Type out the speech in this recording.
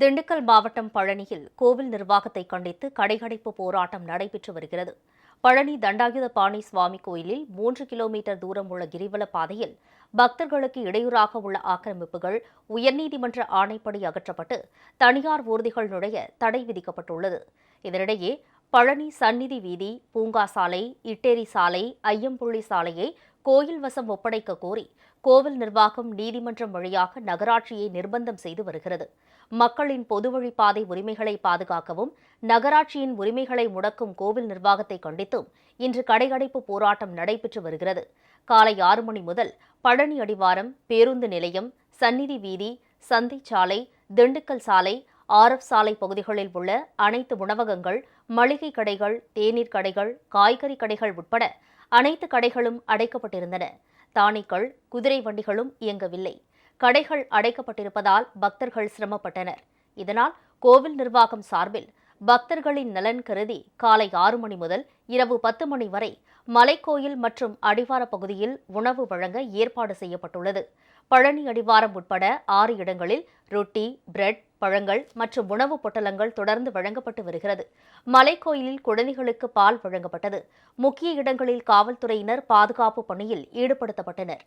திண்டுக்கல் மாவட்டம் பழனியில் கோவில் நிர்வாகத்தை கண்டித்து கடைகடைப்பு போராட்டம் நடைபெற்று வருகிறது. பழனி தண்டாயுதபாணி சுவாமி கோயிலில் மூன்று கிலோமீட்டர் தூரம் உள்ள கிரிவல பாதையில் பக்தர்களுக்கு இடையூறாக உள்ள ஆக்கிரமிப்புகள் உயர்நீதிமன்ற ஆணைப்படி அகற்றப்பட்டு தனியார் ஊர்திகள் நுழைய தடை விதிக்கப்பட்டுள்ளது. இதனிடையே பழனி சந்நிதி வீதி பூங்கா சாலை இட்டேரி சாலை ஐயம்புள்ளி சாலையை கோயில் வசம் ஒப்படைக்க கோரி கோவில் நிர்வாகம் நீதிமன்றம் வழியாக நகராட்சியை நிர்பந்தம் செய்து வருகிறது. மக்களின் பொதுவழி பாதை உரிமைகளை பாதுகாக்கவும் நகராட்சியின் உரிமைகளை முடக்கும் கோவில் நிர்வாகத்தை கண்டித்தும் இன்று கடையடைப்பு போராட்டம் நடைபெற்று வருகிறது. காலை ஆறு மணி முதல் பழனி அடிவாரம் பேருந்து நிலையம் சந்நிதி வீதி சந்தை சாலை திண்டுக்கல் சாலை ஆர்எஃப் சாலை பகுதிகளில் உள்ள அனைத்து உணவகங்கள் மளிகை கடைகள் தேநீர் கடைகள் காய்கறி கடைகள் உட்பட அனைத்து கடைகளும் அடைக்கப்பட்டிருந்தன. தானிக்கள் குதிரை வண்டிகளும் இயங்கவில்லை. கடைகள் அடைக்கப்பட்டிருப்பதால் பக்தர்கள் சிரமப்பட்டனர். இதனால் கோவில் நிர்வாகம் சார்பில் பக்தர்களின் நலன் கருதி காலை ஆறு மணி முதல் இரவு பத்து மணி வரை மலைக்கோயில் மற்றும் அடிவார பகுதியில் உணவு வழங்க ஏற்பாடு செய்யப்பட்டுள்ளது. பழனி அடிவாரம் உட்பட ஆறு இடங்களில் ரொட்டி பிரெட் பழங்கள் மற்றும் உணவுப் பொட்டலங்கள் தொடர்ந்து வழங்கப்பட்டு வருகிறது. மலைக்கோயிலில் குழந்தைகளுக்கு பால் வழங்கப்பட்டது. முக்கிய இடங்களில் காவல்துறையினர் பாதுகாப்பு பணியில் ஈடுபடுத்தப்பட்டனர்.